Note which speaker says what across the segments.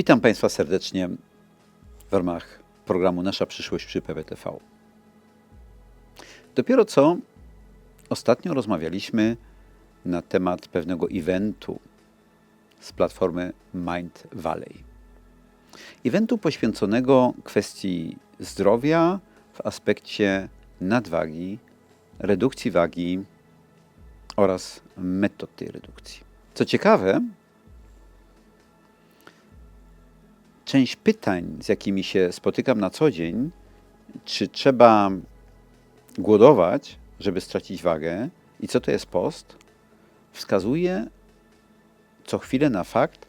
Speaker 1: Witam Państwa serdecznie w ramach programu Nasza przyszłość przy PWTV. Dopiero co ostatnio rozmawialiśmy na temat pewnego eventu z platformy Mind Valley. Eventu poświęconego kwestii zdrowia w aspekcie nadwagi, redukcji wagi oraz metod tej redukcji. Co ciekawe, część pytań, z jakimi się spotykam na co dzień, czy trzeba głodować, żeby stracić wagę i co to jest post, wskazuje co chwilę na fakt,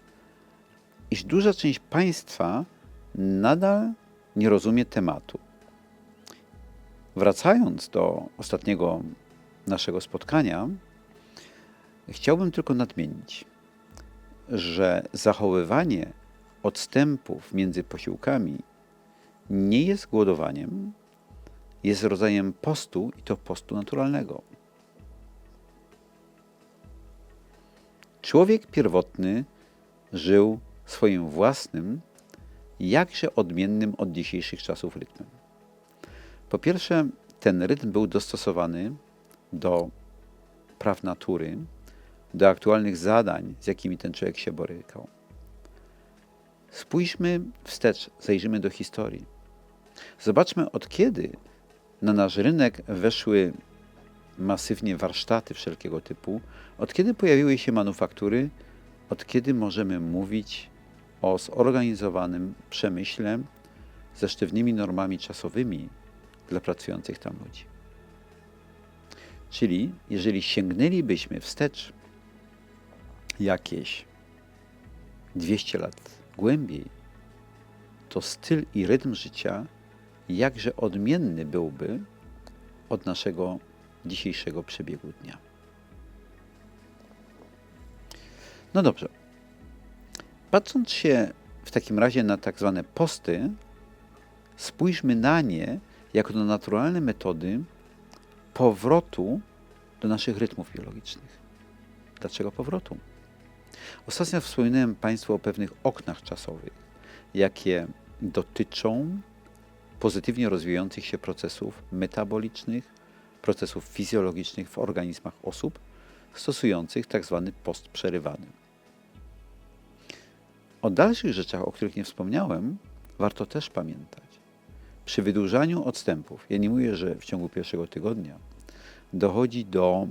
Speaker 1: iż duża część państwa nadal nie rozumie tematu. Wracając do ostatniego naszego spotkania, chciałbym tylko nadmienić, że zachowywanie odstępów między posiłkami nie jest głodowaniem, jest rodzajem postu i to postu naturalnego. Człowiek pierwotny żył swoim własnym, jakże odmiennym od dzisiejszych czasów rytmem. Po pierwsze, ten rytm był dostosowany do praw natury, do aktualnych zadań, z jakimi ten człowiek się borykał. Spójrzmy wstecz, zajrzymy do historii. Zobaczmy, od kiedy na nasz rynek weszły masywnie warsztaty wszelkiego typu, od kiedy pojawiły się manufaktury, od kiedy możemy mówić o zorganizowanym przemyśle ze sztywnymi normami czasowymi dla pracujących tam ludzi. Czyli jeżeli sięgnęlibyśmy wstecz jakieś 200 lat głębiej, to styl i rytm życia jakże odmienny byłby od naszego dzisiejszego przebiegu dnia. No dobrze. Patrząc się w takim razie na tak zwane posty, spójrzmy na nie jako na naturalne metody powrotu do naszych rytmów biologicznych. Dlaczego powrotu? Ostatnio wspominałem Państwu o pewnych oknach czasowych, jakie dotyczą pozytywnie rozwijających się procesów metabolicznych, procesów fizjologicznych w organizmach osób stosujących tzw. Tak post przerywany. O dalszych rzeczach, o których nie wspomniałem, warto też pamiętać. Przy wydłużaniu odstępów, ja nie mówię, że w ciągu pierwszego tygodnia, dochodzi do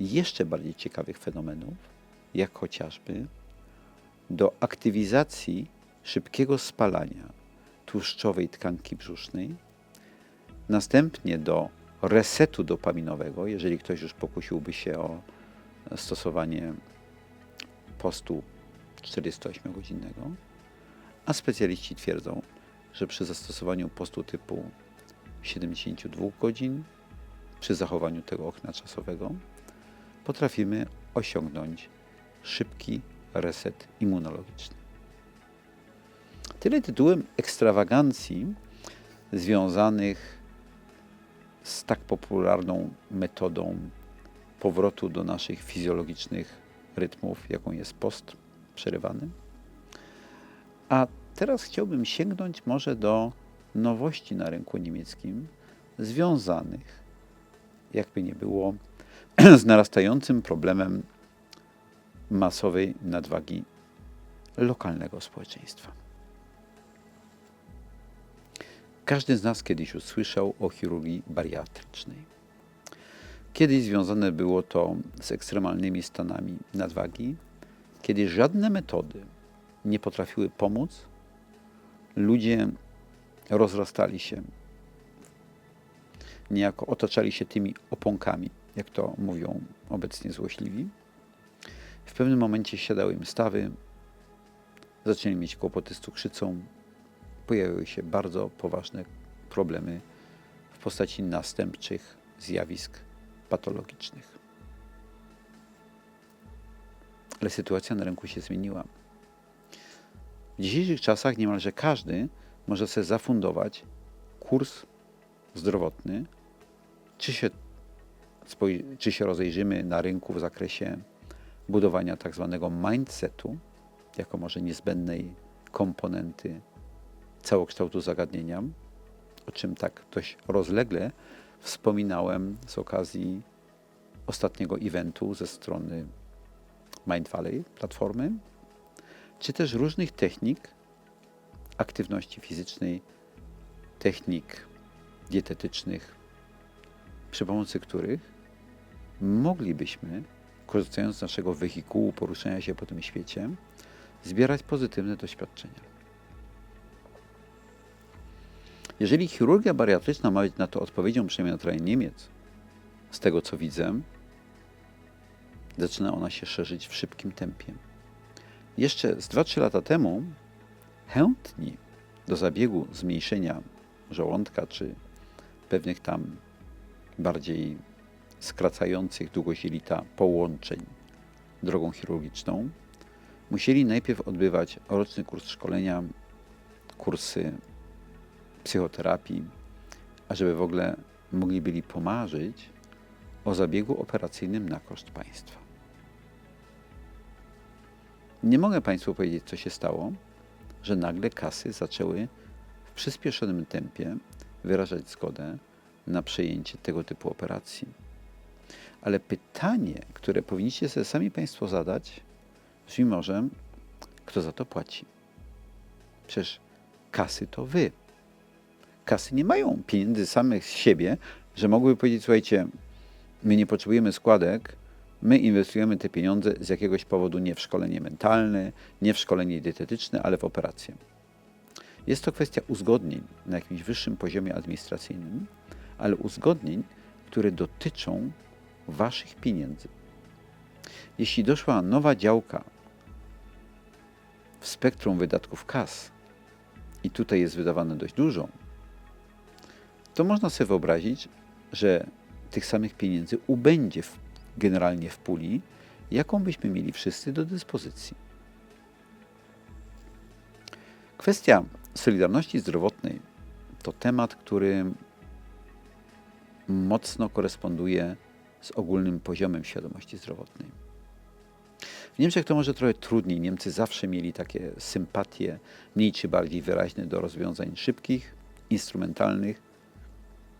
Speaker 1: jeszcze bardziej ciekawych fenomenów, jak chociażby do aktywizacji szybkiego spalania tłuszczowej tkanki brzusznej, następnie do resetu dopaminowego, jeżeli ktoś już pokusiłby się o stosowanie postu 48-godzinnego, a specjaliści twierdzą, że przy zastosowaniu postu typu 72 godzin, przy zachowaniu tego okna czasowego, potrafimy osiągnąć szybki reset immunologiczny. Tyle tytułem ekstrawagancji związanych z tak popularną metodą powrotu do naszych fizjologicznych rytmów, jaką jest post przerywany. A teraz chciałbym sięgnąć może do nowości na rynku niemieckim związanych, jakby nie było, z narastającym problemem masowej nadwagi lokalnego społeczeństwa. Każdy z nas kiedyś usłyszał o chirurgii bariatrycznej. Kiedyś związane było to z ekstremalnymi stanami nadwagi, kiedy żadne metody nie potrafiły pomóc, ludzie rozrastali się, niejako otaczali się tymi oponkami, jak to mówią obecnie złośliwi w pewnym momencie siadały im stawy, zaczęli mieć kłopoty z cukrzycą, pojawiły się bardzo poważne problemy w postaci następczych zjawisk patologicznych. Ale sytuacja na rynku się zmieniła. W dzisiejszych czasach niemalże każdy może sobie zafundować kurs zdrowotny, czy się, czy się rozejrzymy na rynku w zakresie budowania tak zwanego mindsetu, jako może niezbędnej komponenty całokształtu zagadnienia, o czym tak dość rozlegle wspominałem z okazji ostatniego eventu ze strony Mind Valley platformy, czy też różnych technik aktywności fizycznej, technik dietetycznych, przy pomocy których moglibyśmy, korzystając z naszego wehikułu poruszania się po tym świecie, zbierać pozytywne doświadczenia. Jeżeli chirurgia bariatryczna ma być na to odpowiedzią, przynajmniej na terenie Niemiec, z tego co widzę, zaczyna ona się szerzyć w szybkim tempie. Jeszcze z 2-3 lata temu chętni do zabiegu zmniejszenia żołądka czy pewnych tam bardziej skracających długość jelita połączeń drogą chirurgiczną, musieli najpierw odbywać roczny kurs szkolenia, kursy psychoterapii, ażeby w ogóle mogli byli pomarzyć o zabiegu operacyjnym na koszt państwa. Nie mogę Państwu powiedzieć, co się stało, że nagle kasy zaczęły w przyspieszonym tempie wyrażać zgodę na przejęcie tego typu operacji. Ale pytanie, które powinniście sobie sami Państwo zadać, brzmi może, kto za to płaci? Przecież kasy to Wy. Kasy nie mają pieniędzy samych z siebie, że mogłyby powiedzieć, słuchajcie, my nie potrzebujemy składek, my inwestujemy te pieniądze z jakiegoś powodu nie w szkolenie mentalne, nie w szkolenie dietetyczne, ale w operację. Jest to kwestia uzgodnień na jakimś wyższym poziomie administracyjnym, ale uzgodnień, które dotyczą Waszych pieniędzy. Jeśli doszła nowa działka w spektrum wydatków kas i tutaj jest wydawane dość dużo, to można sobie wyobrazić, że tych samych pieniędzy ubędzie w, generalnie w puli, jaką byśmy mieli wszyscy do dyspozycji. Kwestia solidarności zdrowotnej to temat, który mocno koresponduje z ogólnym poziomem świadomości zdrowotnej. W Niemczech to może trochę trudniej. Niemcy zawsze mieli takie sympatie, mniej czy bardziej wyraźne do rozwiązań szybkich, instrumentalnych,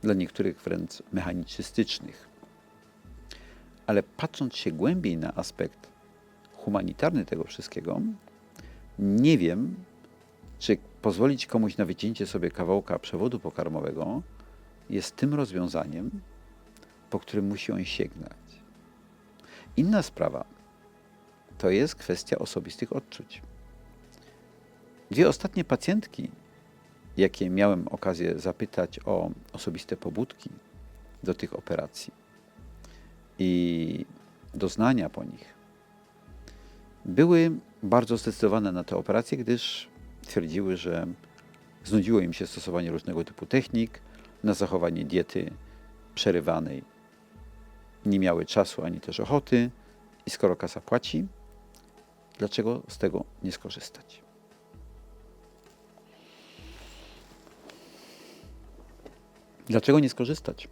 Speaker 1: dla niektórych wręcz mechaniczystycznych. Ale patrząc się głębiej na aspekt humanitarny tego wszystkiego, nie wiem, czy pozwolić komuś na wycięcie sobie kawałka przewodu pokarmowego jest tym rozwiązaniem, po którym musi on sięgnąć. Inna sprawa to jest kwestia osobistych odczuć. Dwie ostatnie pacjentki, jakie miałem okazję zapytać o osobiste pobudki do tych operacji i doznania po nich, były bardzo zdecydowane na te operacje, gdyż twierdziły, że znudziło im się stosowanie różnego typu technik na zachowanie diety przerywanej. Nie miały czasu ani też ochoty i skoro kasa płaci, dlaczego z tego nie skorzystać? Dlaczego nie skorzystać?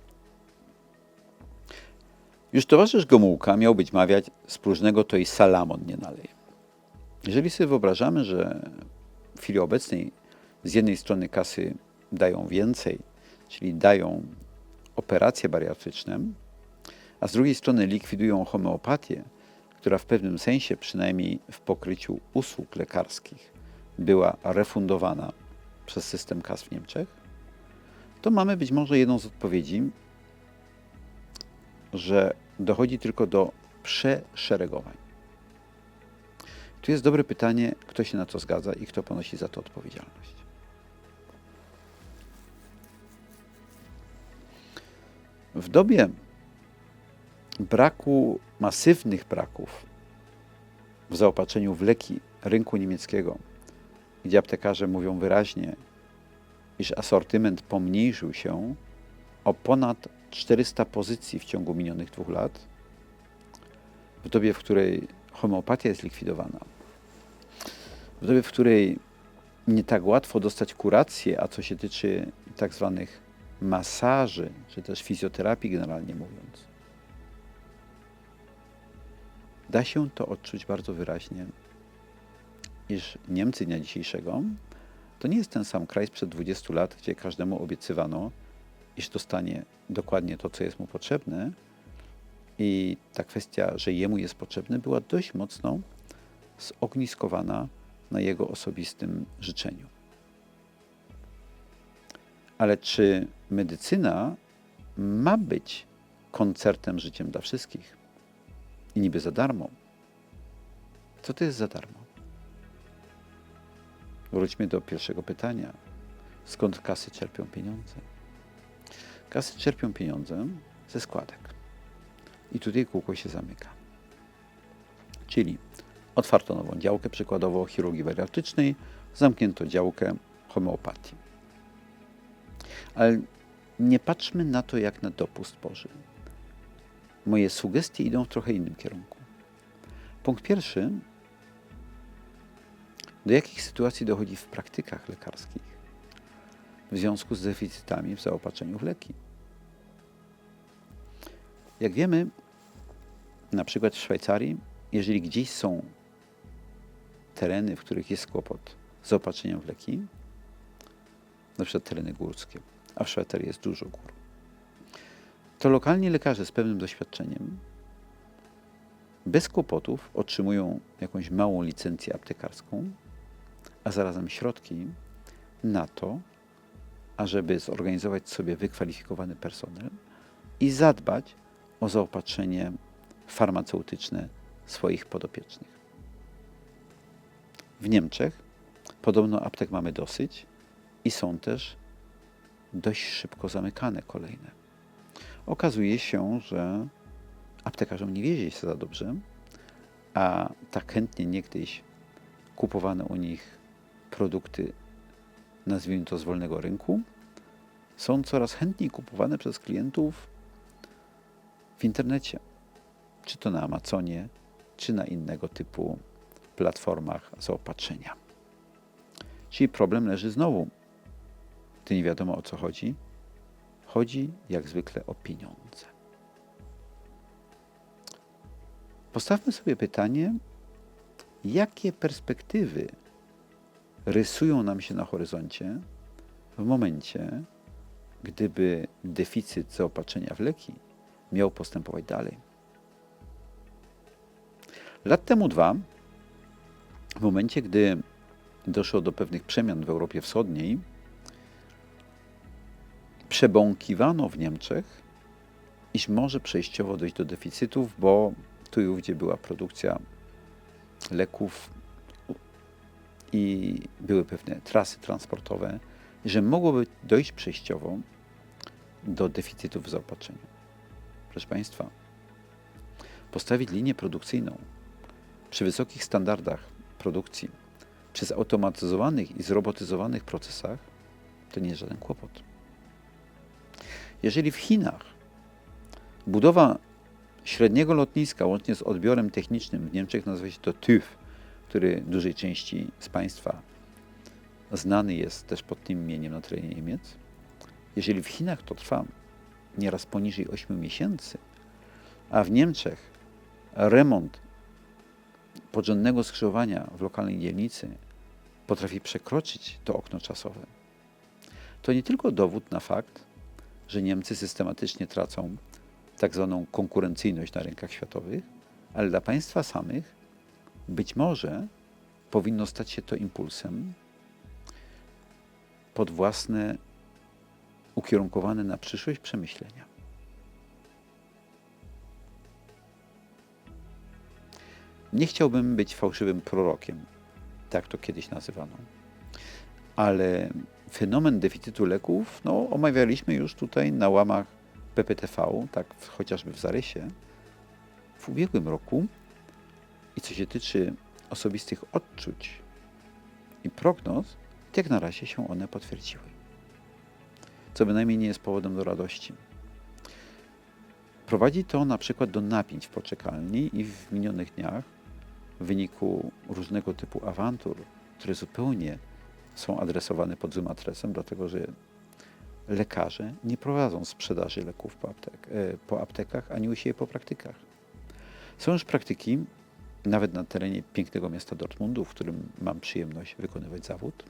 Speaker 1: Już towarzysz Gomułka miał być mawiać z próżnego to i salamon nie naleje. Jeżeli sobie wyobrażamy, że w chwili obecnej z jednej strony kasy dają więcej, czyli dają operacje bariatryczne, a z drugiej strony likwidują homeopatię, która w pewnym sensie, przynajmniej w pokryciu usług lekarskich, była refundowana przez system kas w Niemczech, to mamy być może jedną z odpowiedzi, że dochodzi tylko do przeszeregowań. Tu jest dobre pytanie, kto się na to zgadza i kto ponosi za to odpowiedzialność. W dobie braku, masywnych braków w zaopatrzeniu w leki rynku niemieckiego, gdzie aptekarze mówią wyraźnie, iż asortyment pomniejszył się o ponad 400 pozycji w ciągu minionych dwóch lat, w dobie, w której homeopatia jest likwidowana, w dobie, w której nie tak łatwo dostać kurację, a co się tyczy tak zwanych masaży, czy też fizjoterapii generalnie mówiąc, da się to odczuć bardzo wyraźnie iż Niemcy dnia dzisiejszego to nie jest ten sam kraj sprzed 20 lat, gdzie każdemu obiecywano, iż dostanie dokładnie to, co jest mu potrzebne. I ta kwestia, że jemu jest potrzebne, była dość mocno zogniskowana na jego osobistym życzeniu. Ale czy medycyna ma być koncertem życiem dla wszystkich i niby za darmo? Co to jest za darmo? Wróćmy do pierwszego pytania. Skąd kasy czerpią pieniądze? Kasy czerpią pieniądze ze składek. I tutaj kółko się zamyka. Czyli otwarto nową działkę, przykładowo chirurgii bariatrycznej, zamknięto działkę homeopatii. Ale nie patrzmy na to jak na dopust Boży. Moje sugestie idą w trochę innym kierunku. Punkt pierwszy. Do jakich sytuacji dochodzi w praktykach lekarskich w związku z deficytami w zaopatrzeniu w leki? Jak wiemy, na przykład w Szwajcarii, jeżeli gdzieś są tereny, w których jest kłopot z zaopatrzeniem w leki, na przykład tereny górskie, a w Szwajcarii jest dużo gór, to lokalni lekarze z pewnym doświadczeniem bez kłopotów otrzymują jakąś małą licencję aptekarską, a zarazem środki na to, ażeby zorganizować sobie wykwalifikowany personel i zadbać o zaopatrzenie farmaceutyczne swoich podopiecznych. W Niemczech podobno aptek mamy dosyć i są też dość szybko zamykane kolejne. Okazuje się, że aptekarzom nie wiezie się za dobrze, a tak chętnie niegdyś kupowane u nich produkty, nazwijmy to z wolnego rynku, są coraz chętniej kupowane przez klientów w internecie, czy to na Amazonie, czy na innego typu platformach zaopatrzenia. Czyli problem leży znowu. Gdy nie wiadomo o co chodzi, chodzi jak zwykle o pieniądze. Postawmy sobie pytanie, jakie perspektywy rysują nam się na horyzoncie w momencie, gdyby deficyt zaopatrzenia w leki miał postępować dalej. Lat temu dwa, w momencie, gdy doszło do pewnych przemian w Europie Wschodniej, przebąkiwano w Niemczech, iż może przejściowo dojść do deficytów, bo tu i ówdzie była produkcja leków i były pewne trasy transportowe, że mogłoby dojść przejściowo do deficytów w zaopatrzeniu. Proszę Państwa, postawić linię produkcyjną przy wysokich standardach produkcji, przy zautomatyzowanych i zrobotyzowanych procesach, to nie jest żaden kłopot. Jeżeli w Chinach budowa średniego lotniska łącznie z odbiorem technicznym, w Niemczech nazywa się to TÜV, który dużej części z Państwa znany jest też pod tym imieniem na terenie Niemiec, jeżeli w Chinach to trwa nieraz poniżej 8 miesięcy, a w Niemczech remont porządnego skrzyżowania w lokalnej dzielnicy potrafi przekroczyć to okno czasowe, to nie tylko dowód na fakt, że Niemcy systematycznie tracą tak zwaną konkurencyjność na rynkach światowych, ale dla państwa samych być może powinno stać się to impulsem pod własne ukierunkowane na przyszłość przemyślenia. Nie chciałbym być fałszywym prorokiem, tak to kiedyś nazywano, ale fenomen deficytu leków no, omawialiśmy już tutaj na łamach PPTV, tak chociażby w zarysie, w ubiegłym roku. I co się tyczy osobistych odczuć i prognoz, jak na razie się one potwierdziły. Co bynajmniej nie jest powodem do radości. Prowadzi to na przykład do napięć w poczekalni i w minionych dniach w wyniku różnego typu awantur, które zupełnie są adresowane pod złym adresem, dlatego że lekarze nie prowadzą sprzedaży leków po, aptek e, po aptekach ani u siebie po praktykach. Są już praktyki, nawet na terenie pięknego miasta Dortmundu, w którym mam przyjemność wykonywać zawód,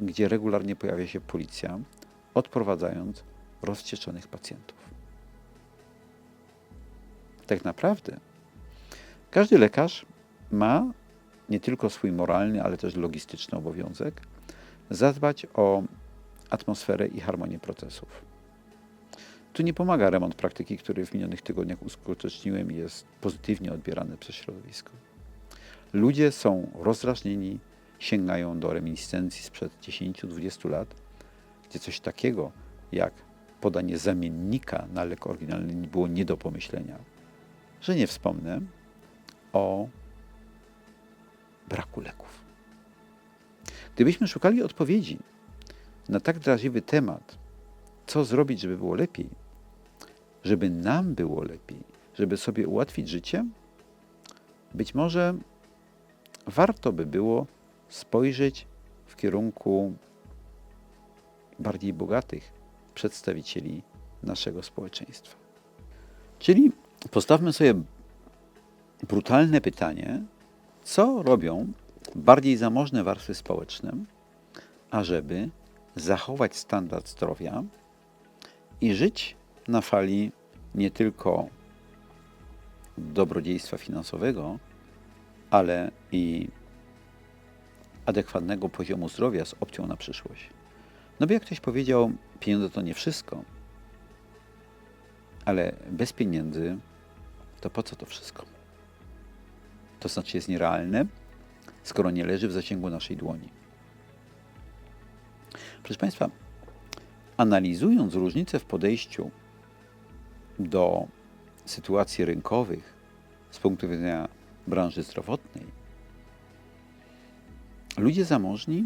Speaker 1: gdzie regularnie pojawia się policja, odprowadzając rozcieczonych pacjentów. Tak naprawdę każdy lekarz ma nie tylko swój moralny, ale też logistyczny obowiązek zadbać o atmosferę i harmonię procesów. Tu nie pomaga remont praktyki, który w minionych tygodniach uskuteczniłem i jest pozytywnie odbierany przez środowisko. Ludzie są rozdrażnieni, sięgają do reminiscencji sprzed 10-20 lat, gdzie coś takiego jak podanie zamiennika na lek oryginalny było nie do pomyślenia. Że nie wspomnę o braku leków. Gdybyśmy szukali odpowiedzi na tak drażliwy temat, co zrobić, żeby było lepiej, żeby nam było lepiej, żeby sobie ułatwić życie, być może warto by było spojrzeć w kierunku bardziej bogatych przedstawicieli naszego społeczeństwa. Czyli postawmy sobie brutalne pytanie, co robią bardziej zamożne warstwy społeczne, ażeby zachować standard zdrowia i żyć na fali nie tylko dobrodziejstwa finansowego, ale i adekwatnego poziomu zdrowia z opcją na przyszłość. No bo jak ktoś powiedział, pieniądze to nie wszystko, ale bez pieniędzy to po co to wszystko? To znaczy jest nierealne, skoro nie leży w zasięgu naszej dłoni. Proszę Państwa, analizując różnice w podejściu do sytuacji rynkowych z punktu widzenia branży zdrowotnej, ludzie zamożni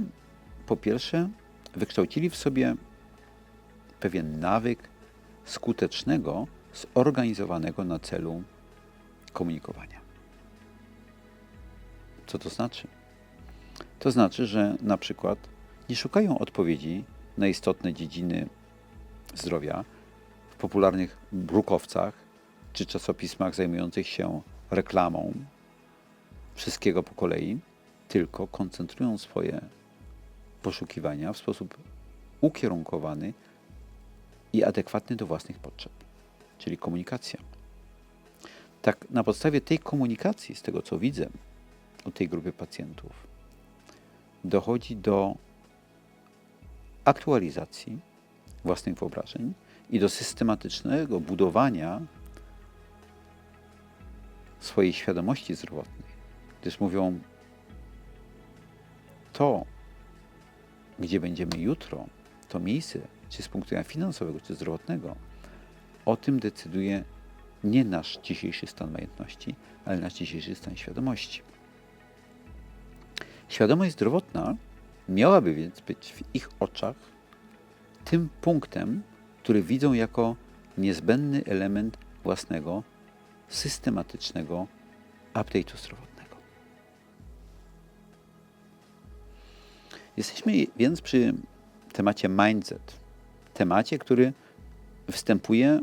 Speaker 1: po pierwsze wykształcili w sobie pewien nawyk skutecznego, zorganizowanego na celu komunikowania. Co to znaczy? To znaczy, że na przykład nie szukają odpowiedzi na istotne dziedziny zdrowia w popularnych brukowcach czy czasopismach zajmujących się reklamą wszystkiego po kolei, tylko koncentrują swoje poszukiwania w sposób ukierunkowany i adekwatny do własnych potrzeb, czyli komunikacja. Tak, na podstawie tej komunikacji, z tego co widzę u tej grupy pacjentów, dochodzi do aktualizacji własnych wyobrażeń i do systematycznego budowania swojej świadomości zdrowotnej, gdyż mówią, to, gdzie będziemy jutro, to miejsce, czy z punktu widzenia finansowego, czy zdrowotnego, o tym decyduje nie nasz dzisiejszy stan majątności, ale nasz dzisiejszy stan świadomości. Świadomość zdrowotna miałaby więc być w ich oczach tym punktem, który widzą jako niezbędny element własnego, systematycznego update'u zdrowotnego. Jesteśmy więc przy temacie mindset, temacie, który występuje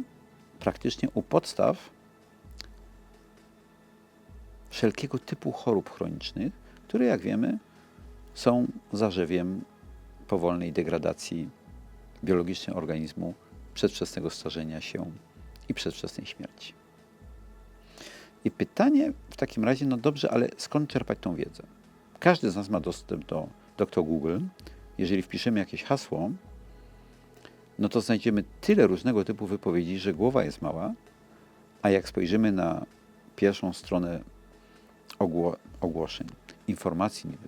Speaker 1: praktycznie u podstaw wszelkiego typu chorób chronicznych, które, jak wiemy, są zarzewiem powolnej degradacji biologicznej organizmu, przedwczesnego starzenia się i przedwczesnej śmierci. I pytanie w takim razie, no dobrze, ale skąd czerpać tą wiedzę? Każdy z nas ma dostęp do Dr Google. Jeżeli wpiszemy jakieś hasło, no to znajdziemy tyle różnego typu wypowiedzi, że głowa jest mała, a jak spojrzymy na pierwszą stronę ogło ogłoszeń, informacji niby,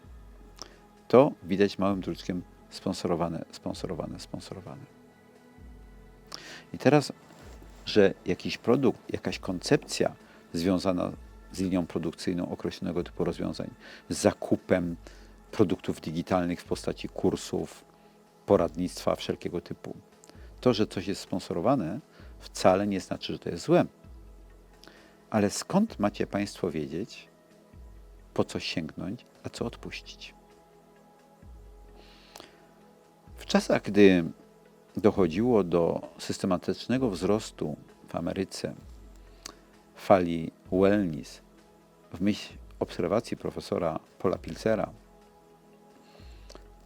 Speaker 1: to widać małym druczkiem sponsorowane, sponsorowane, sponsorowane. I teraz, że jakiś produkt, jakaś koncepcja związana z linią produkcyjną określonego typu rozwiązań, z zakupem produktów digitalnych w postaci kursów, poradnictwa wszelkiego typu. To, że coś jest sponsorowane, wcale nie znaczy, że to jest złe. Ale skąd macie Państwo wiedzieć, po co sięgnąć, a co odpuścić? W czasach, gdy dochodziło do systematycznego wzrostu w Ameryce fali wellness, w myśl obserwacji profesora Paula Pilcera,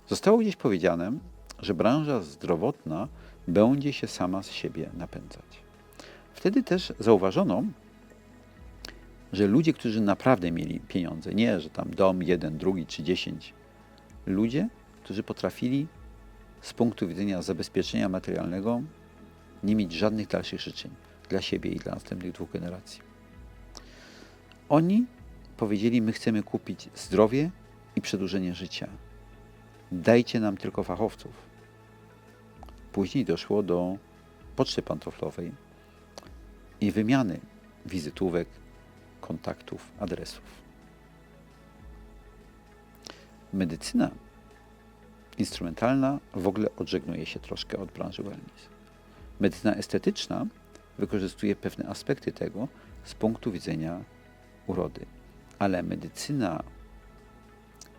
Speaker 1: zostało gdzieś powiedziane, że branża zdrowotna będzie się sama z siebie napędzać. Wtedy też zauważono, że ludzie, którzy naprawdę mieli pieniądze, nie, że tam dom jeden, drugi czy dziesięć, ludzie, którzy potrafili z punktu widzenia zabezpieczenia materialnego nie mieć żadnych dalszych życzeń dla siebie i dla następnych dwóch generacji. Oni powiedzieli: My chcemy kupić zdrowie i przedłużenie życia. Dajcie nam tylko fachowców. Później doszło do poczty pantoflowej i wymiany wizytówek, kontaktów, adresów. Medycyna instrumentalna w ogóle odżegnuje się troszkę od branży wellness. Medycyna estetyczna wykorzystuje pewne aspekty tego z punktu widzenia urody, ale medycyna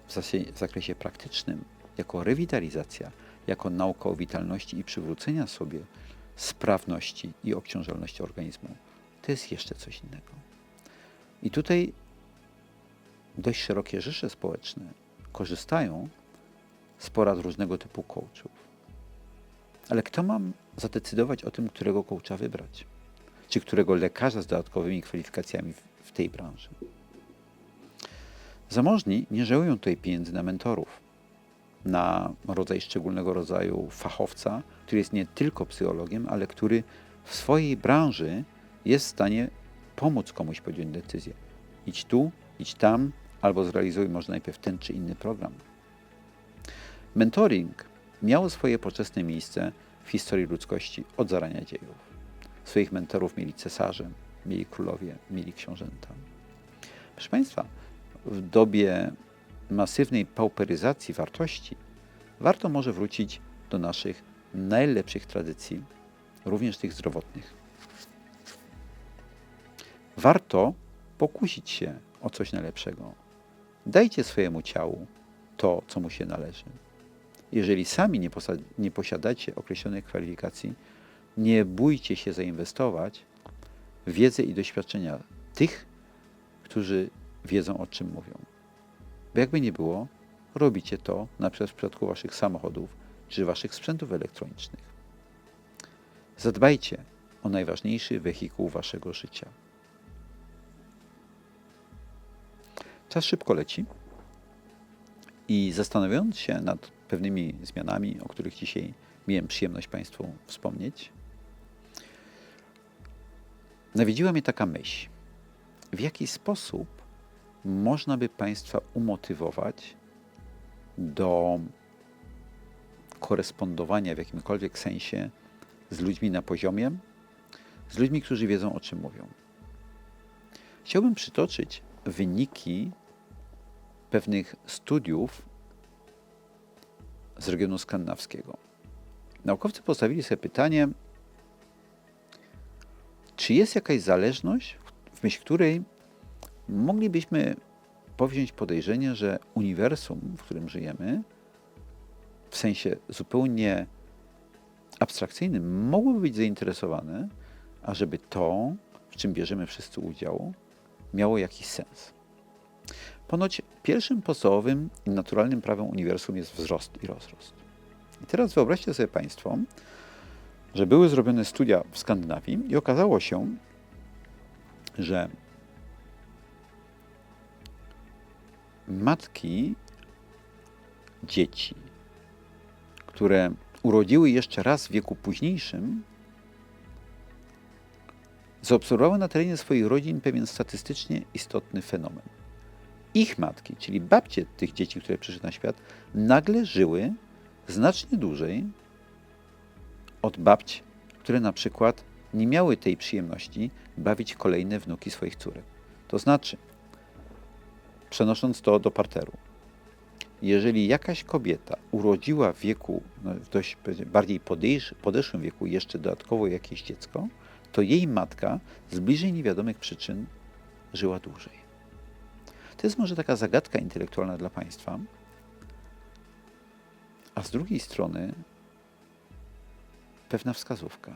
Speaker 1: w, w zakresie praktycznym, jako rewitalizacja, jako nauka o witalności i przywrócenia sobie sprawności i obciążalności organizmu, to jest jeszcze coś innego. I tutaj dość szerokie rzesze społeczne korzystają z porad różnego typu coachów. Ale kto mam zadecydować o tym, którego coacha wybrać? Czy którego lekarza z dodatkowymi kwalifikacjami w, tej branży? Zamożni nie żałują tutaj pieniędzy na mentorów, na rodzaj szczególnego rodzaju fachowca, który jest nie tylko psychologiem, ale który w swojej branży jest w stanie pomóc komuś podjąć decyzję. Idź tu, idź tam, albo zrealizuj może najpierw ten czy inny program. Mentoring miał swoje poczesne miejsce w historii ludzkości od zarania dziejów. Swoich mentorów mieli cesarze, mieli królowie, mieli książęta. Proszę Państwa, w dobie masywnej pauperyzacji wartości warto może wrócić do naszych najlepszych tradycji, również tych zdrowotnych. Warto pokusić się o coś najlepszego. Dajcie swojemu ciału to, co mu się należy. Jeżeli sami nie, nie posiadacie określonych kwalifikacji, nie bójcie się zainwestować w wiedzę i doświadczenia tych, którzy wiedzą o czym mówią. Bo jakby nie było, robicie to na przykład w przypadku waszych samochodów czy waszych sprzętów elektronicznych. Zadbajcie o najważniejszy wehikuł waszego życia. Czas szybko leci i zastanawiając się nad pewnymi zmianami, o których dzisiaj miałem przyjemność Państwu wspomnieć, nawiedziła mnie taka myśl. W jaki sposób można by Państwa umotywować do korespondowania w jakimkolwiek sensie z ludźmi na poziomie, z ludźmi, którzy wiedzą o czym mówią. Chciałbym przytoczyć wyniki pewnych studiów z regionu skandynawskiego. Naukowcy postawili sobie pytanie, czy jest jakaś zależność, w myśl której moglibyśmy powziąć podejrzenie, że uniwersum, w którym żyjemy, w sensie zupełnie abstrakcyjnym, mogłoby być zainteresowane, ażeby to, w czym bierzemy wszyscy udział, miało jakiś sens. Ponoć pierwszym podstawowym i naturalnym prawem uniwersum jest wzrost i rozrost. I teraz wyobraźcie sobie Państwo, że były zrobione studia w Skandynawii i okazało się, że matki dzieci, które urodziły jeszcze raz w wieku późniejszym, zaobserwowały na terenie swoich rodzin pewien statystycznie istotny fenomen ich matki, czyli babcie tych dzieci, które przyszły na świat, nagle żyły znacznie dłużej od babć, które na przykład nie miały tej przyjemności bawić kolejne wnuki swoich córek. To znaczy, przenosząc to do parteru, jeżeli jakaś kobieta urodziła w wieku, no w dość bardziej podeszłym wieku jeszcze dodatkowo jakieś dziecko, to jej matka z bliżej niewiadomych przyczyn żyła dłużej. To jest może taka zagadka intelektualna dla Państwa, a z drugiej strony pewna wskazówka.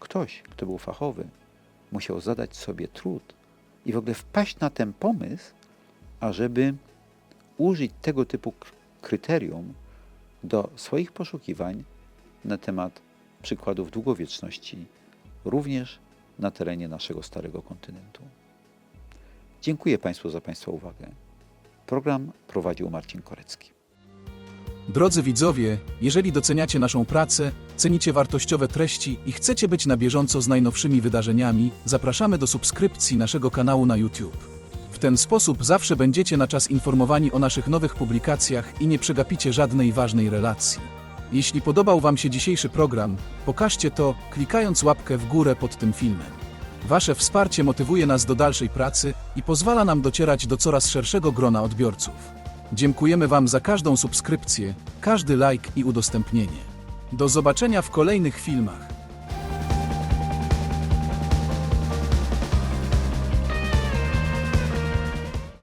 Speaker 1: Ktoś, kto był fachowy, musiał zadać sobie trud i w ogóle wpaść na ten pomysł, ażeby użyć tego typu kryterium do swoich poszukiwań na temat przykładów długowieczności, również na terenie naszego starego kontynentu. Dziękuję Państwu za Państwa uwagę. Program prowadził Marcin Korecki.
Speaker 2: Drodzy widzowie, jeżeli doceniacie naszą pracę, cenicie wartościowe treści i chcecie być na bieżąco z najnowszymi wydarzeniami, zapraszamy do subskrypcji naszego kanału na YouTube. W ten sposób zawsze będziecie na czas informowani o naszych nowych publikacjach i nie przegapicie żadnej ważnej relacji. Jeśli podobał Wam się dzisiejszy program, pokażcie to, klikając łapkę w górę pod tym filmem. Wasze wsparcie motywuje nas do dalszej pracy i pozwala nam docierać do coraz szerszego grona odbiorców. Dziękujemy Wam za każdą subskrypcję, każdy like i udostępnienie. Do zobaczenia w kolejnych filmach.